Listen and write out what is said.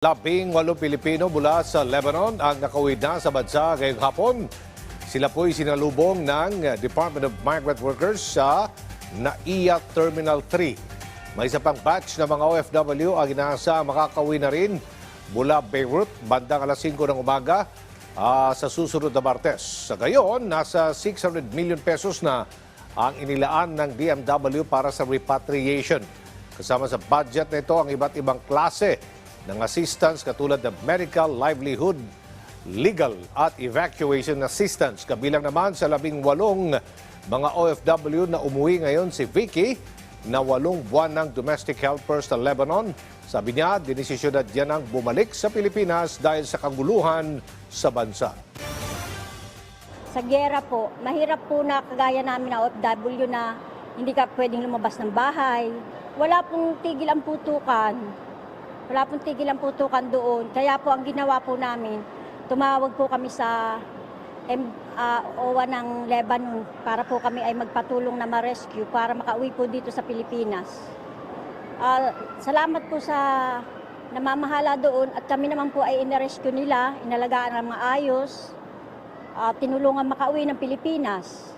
Labing walong Pilipino mula sa Lebanon ang nakauwi na sa bansa ngayong hapon. Sila po'y sinalubong ng Department of Migrant Workers sa NAIA Terminal 3. May isa pang batch ng mga OFW ang inaasa makakauwi na rin mula Beirut bandang alas 5 ng umaga ah, sa susunod na Martes. Sa gayon, nasa 600 million pesos na ang inilaan ng DMW para sa repatriation. Kasama sa budget na ito ang iba't ibang klase ng assistance katulad ng medical, livelihood, legal at evacuation assistance. Kabilang naman sa labing walong mga OFW na umuwi ngayon si Vicky na walong buwan ng domestic helper sa Lebanon. Sabi niya, dinesisyon na diyan ang bumalik sa Pilipinas dahil sa kaguluhan sa bansa. Sa gera po, mahirap po na kagaya namin na OFW na hindi ka pwedeng lumabas ng bahay. Wala pong tigil ang putukan. Wala pong tigil ang putukan doon. Kaya po ang ginawa po namin, tumawag po kami sa M, ah, OWA ng Lebanon para po kami ay magpatulong na ma-rescue para makauwi po dito sa Pilipinas. Ah, salamat po sa namamahala doon at kami naman po ay inirescue nila, inalagaan ng mga ayos, at tinulungan makauwi ng Pilipinas.